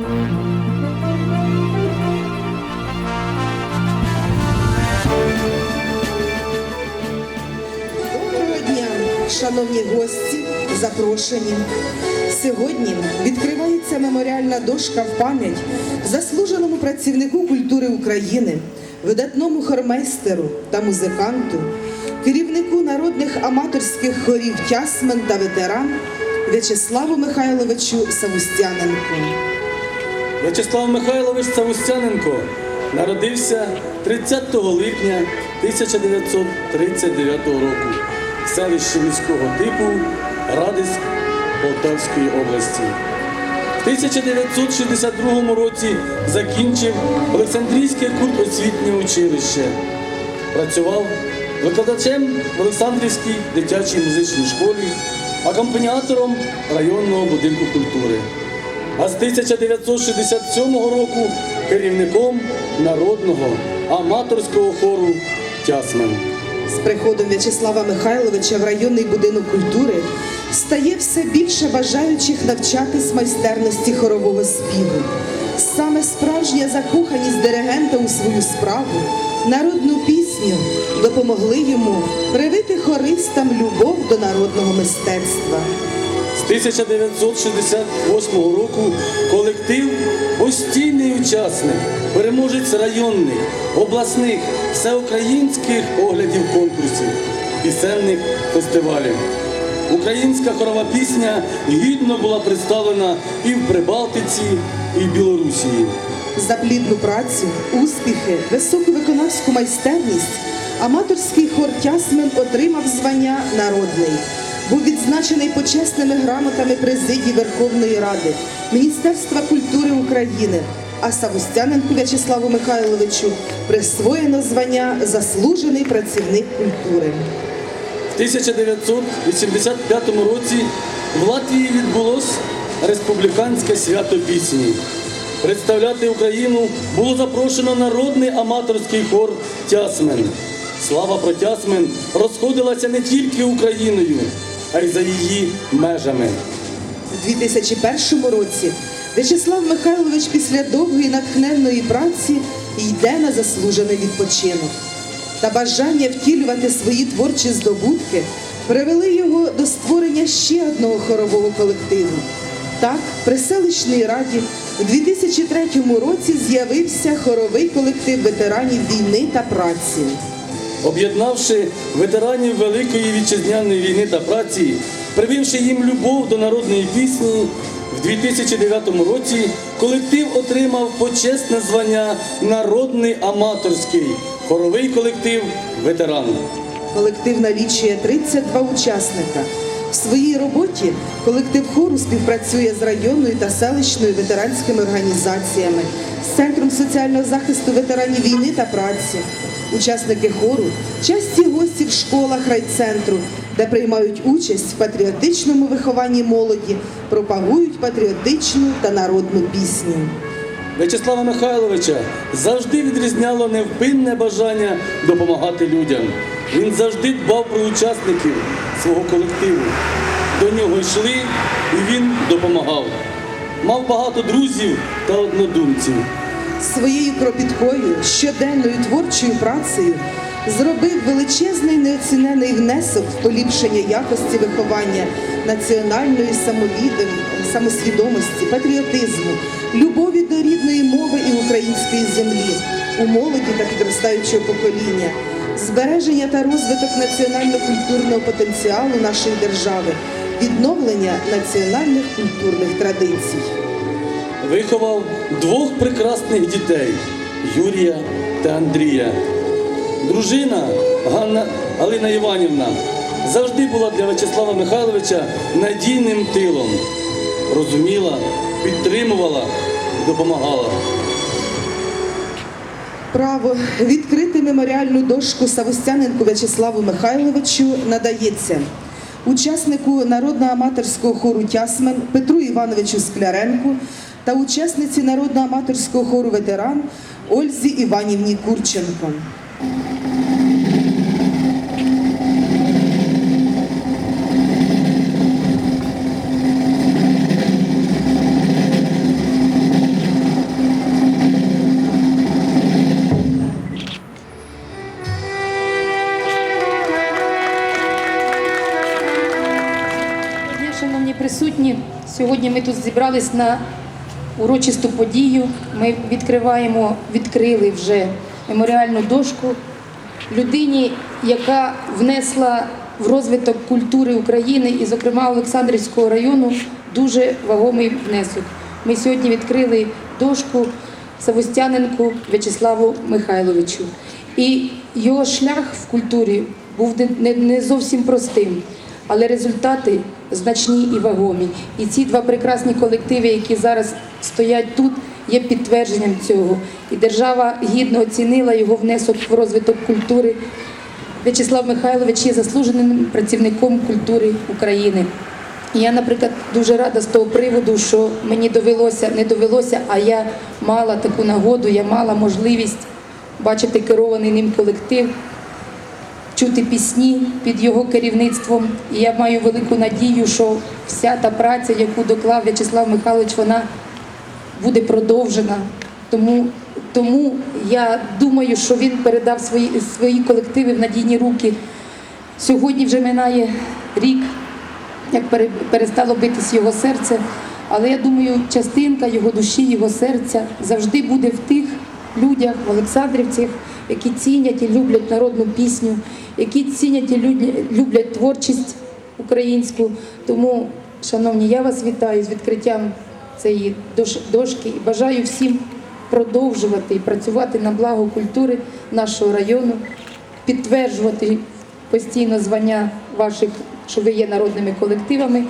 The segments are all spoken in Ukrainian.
Доброго дня, шановні гості, запрошені. Сьогодні відкривається меморіальна дошка в пам'ять заслуженому працівнику культури України, видатному хормейстеру та музиканту, керівнику народних аматорських хорів Тясмен та ветеран В'ячеславу Михайловичу Савустяненку. В'ячеслав Михайлович Савустяненко народився 30 липня 1939 року в селищі міського типу Радиськ Полтавської області. В 1962 році закінчив Олександрійське культосвітнє училище. Працював викладачем в Олександрівській дитячій музичній школі, акомпаніатором районного будинку культури а з 1967 року керівником народного аматорського хору Тясмен. З приходом В'ячеслава Михайловича в районний будинок культури стає все більше бажаючих навчатись майстерності хорового співу. Саме справжня закоханість диригента у свою справу, народну пісню допомогли йому привити хористам любов до народного мистецтва. З 1968 року колектив постійний учасник, переможець районних, обласних, всеукраїнських оглядів конкурсів, пісенних фестивалів. Українська хорова пісня гідно була представлена і в Прибалтиці, і в Білорусії. За плідну працю, успіхи, високу виконавську майстерність аматорський хор Тясмен отримав звання народний. Був відзначений почесними грамотами президії Верховної Ради, Міністерства культури України. А Савустяненку В'ячеславу Михайловичу присвоєно звання Заслужений працівник культури. В 1985 році в Латвії відбулось республіканське свято пісні. Представляти Україну було запрошено народний аматорський хор Тясмен. Слава про Тясмен розходилася не тільки Україною, а й за її межами. У 2001 році В'ячеслав Михайлович після довгої натхненної праці йде на заслужений відпочинок. Та бажання втілювати свої творчі здобутки привели його до створення ще одного хорового колективу. Так, при селищній раді у 2003 році з'явився хоровий колектив ветеранів війни та праці. Об'єднавши ветеранів Великої вітчизняної війни та праці, прививши їм любов до народної пісні, в 2009 році колектив отримав почесне звання Народний аматорський хоровий колектив ветеран. Колектив налічує 32 учасника. В своїй роботі колектив хору співпрацює з районною та селищною ветеранськими організаціями, з Центром соціального захисту ветеранів війни та праці. Учасники хору часті гості в школах райцентру, де приймають участь в патріотичному вихованні молоді, пропагують патріотичну та народну пісню. В'ячеслава Михайловича завжди відрізняло невпинне бажання допомагати людям. Він завжди дбав про учасників свого колективу. До нього йшли і він допомагав. Мав багато друзів та однодумців. Своєю кропіткою, щоденною творчою працею зробив величезний неоцінений внесок в поліпшення якості виховання національної самосвідомості, патріотизму, любові до рідної мови і української землі у молоді та підростаючого покоління, збереження та розвиток національно-культурного потенціалу нашої держави, відновлення національних культурних традицій. Виховав двох прекрасних дітей Юрія та Андрія. Дружина Ганна Галина Іванівна завжди була для В'ячеслава Михайловича надійним тилом. Розуміла, підтримувала, допомагала. Право відкрити меморіальну дошку Савостяненку В'ячеславу Михайловичу надається учаснику народно-аматорського хору Тясмен Петру Івановичу Скляренку та учасниці народно-аматорського хору ветеран Ользі Іванівні Курченко. Сьогодні ми тут зібрались на урочисту подію. Ми відкриваємо, відкрили вже меморіальну дошку людині, яка внесла в розвиток культури України і, зокрема, Олександрівського району дуже вагомий внесок. Ми сьогодні відкрили дошку Савостяненку В'ячеславу Михайловичу. І його шлях в культурі був не- зовсім простим, але результати значні і вагомі. І ці два прекрасні колективи, які зараз стоять тут, є підтвердженням цього. І держава гідно оцінила його внесок в розвиток культури. В'ячеслав Михайлович є заслуженим працівником культури України. І я, наприклад, дуже рада з того приводу, що мені довелося, не довелося, а я мала таку нагоду, я мала можливість бачити керований ним колектив, чути пісні під його керівництвом. І я маю велику надію, що вся та праця, яку доклав В'ячеслав Михайлович, вона буде продовжена. Тому, тому я думаю, що він передав свої, свої колективи в надійні руки. Сьогодні вже минає рік, як пере- перестало битись його серце. Але я думаю, частинка його душі, його серця завжди буде в тих людях, в Олександрівцях, які цінять і люблять народну пісню, які цінять і люблять, творчість українську. Тому, шановні, я вас вітаю з відкриттям цієї дошки і бажаю всім продовжувати і працювати на благо культури нашого району, підтверджувати постійно звання ваших, що ви є народними колективами.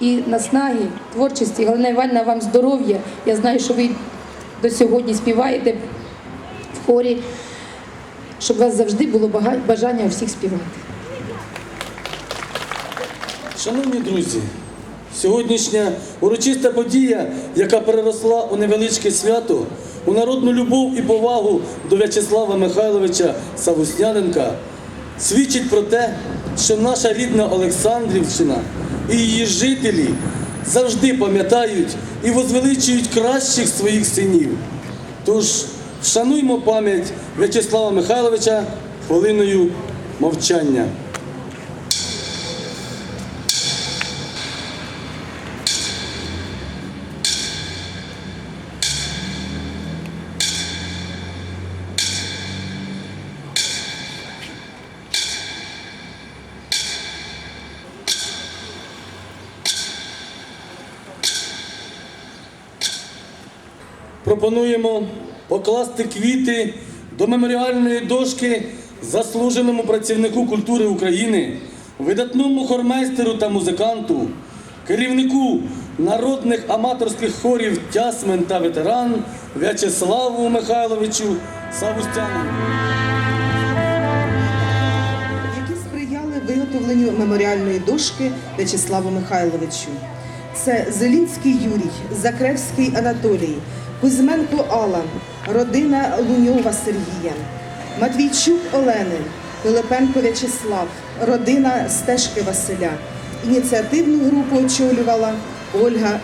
І наснаги, творчості, головне Івальна, вам здоров'я. Я знаю, що ви до сьогодні співаєте в хорі, щоб у вас завжди було бажання всіх співати. Шановні друзі, сьогоднішня урочиста подія, яка переросла у невеличке свято, у народну любов і повагу до В'ячеслава Михайловича Савусняненка, свідчить про те, що наша рідна Олександрівщина і її жителі завжди пам'ятають і возвеличують кращих своїх синів. Тож вшануймо пам'ять В'ячеслава Михайловича хвилиною мовчання. пропонуємо покласти квіти до меморіальної дошки заслуженому працівнику культури України, видатному хормейстеру та музиканту, керівнику народних аматорських хорів Тясмен та ветеран В'ячеславу Михайловичу Савустяну. які сприяли виготовленню меморіальної дошки В'ячеславу Михайловичу. Це Зелінський Юрій, Закревський Анатолій, Кузьменко Алан, родина Луньова Сергія, Матвійчук Олени, Пилипенко В'ячеслав, родина Стежки Василя. Ініціативну групу очолювала Ольга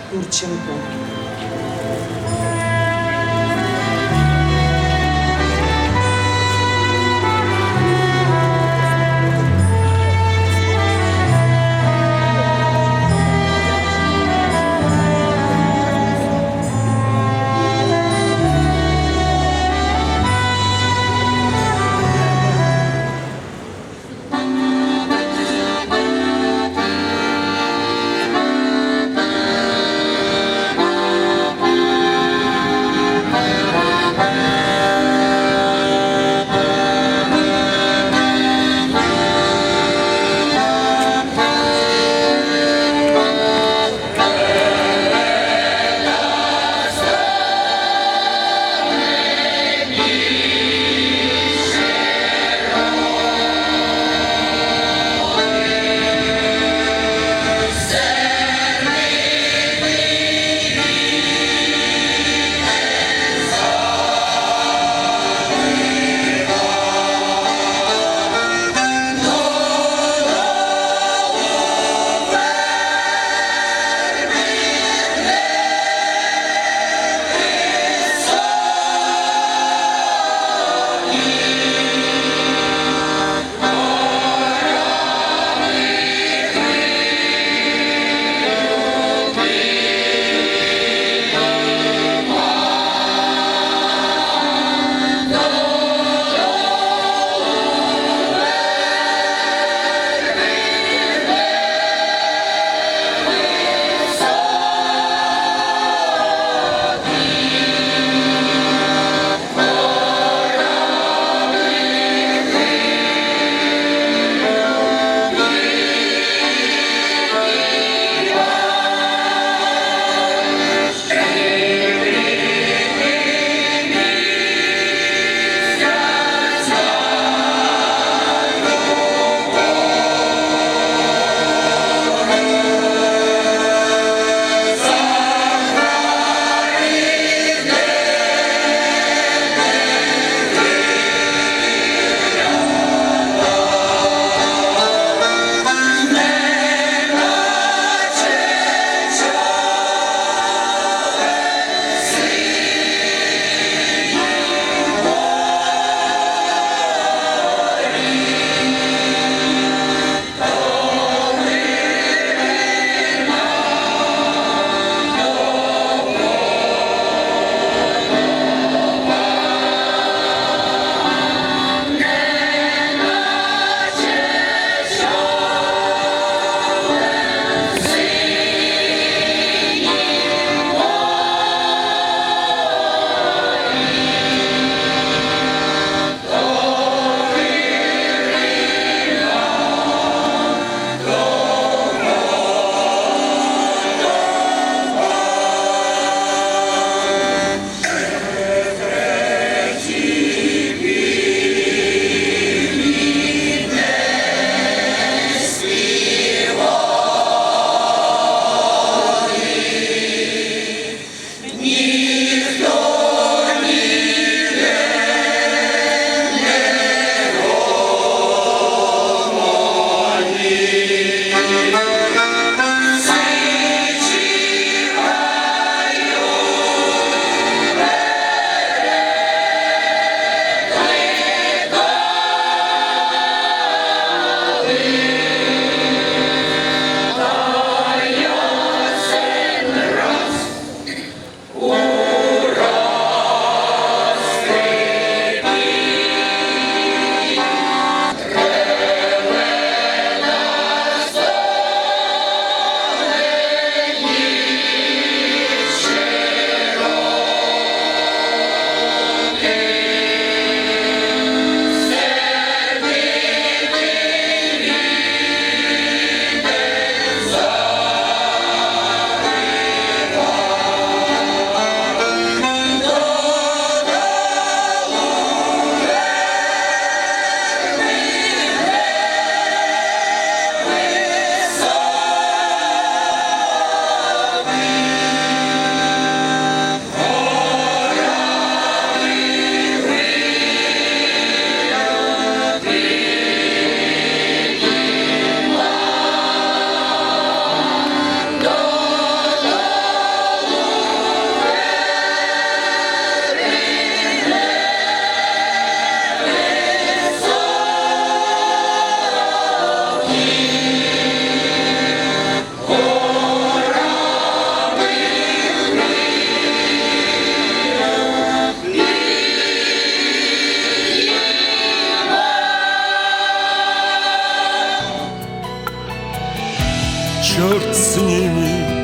черт с ними.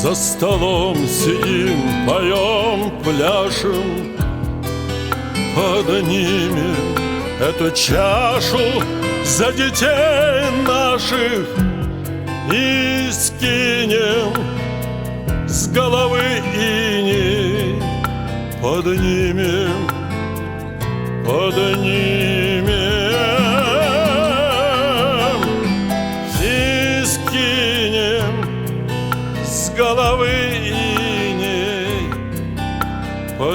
За столом сидим, поем, пляшем Поднимем эту чашу За детей наших И скинем с головы ини Поднимем, поднимем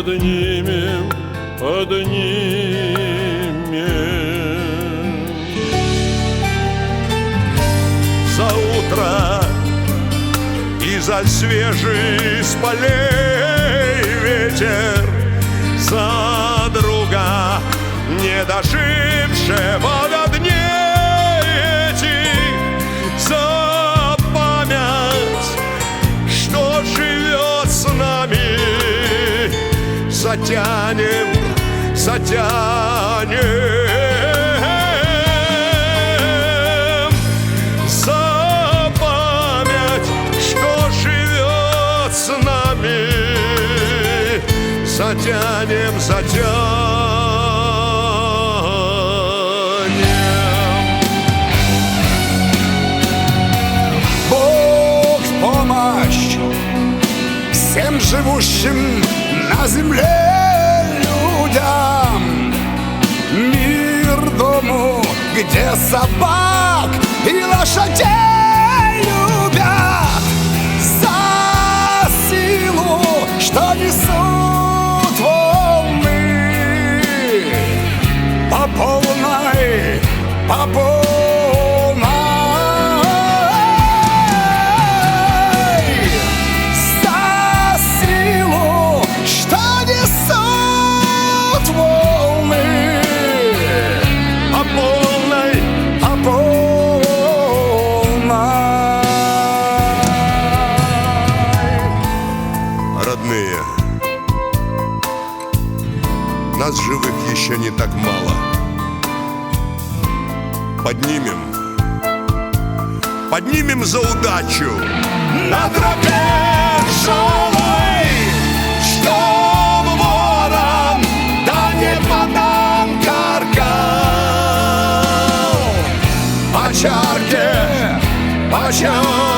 Поднимем, поднимем За утро и за свежий с полей ветер За друга, не дожившего до Затянем, затянем за память, что живет с нами. Затянем, затянем. Всем живущим на земле людям. Мир дому, где собак и лошадей любят за силу, что несут еще не так мало. Поднимем, поднимем за удачу. На тропе шалой, что ворон, да не подам каркал. По чарке, по чарке.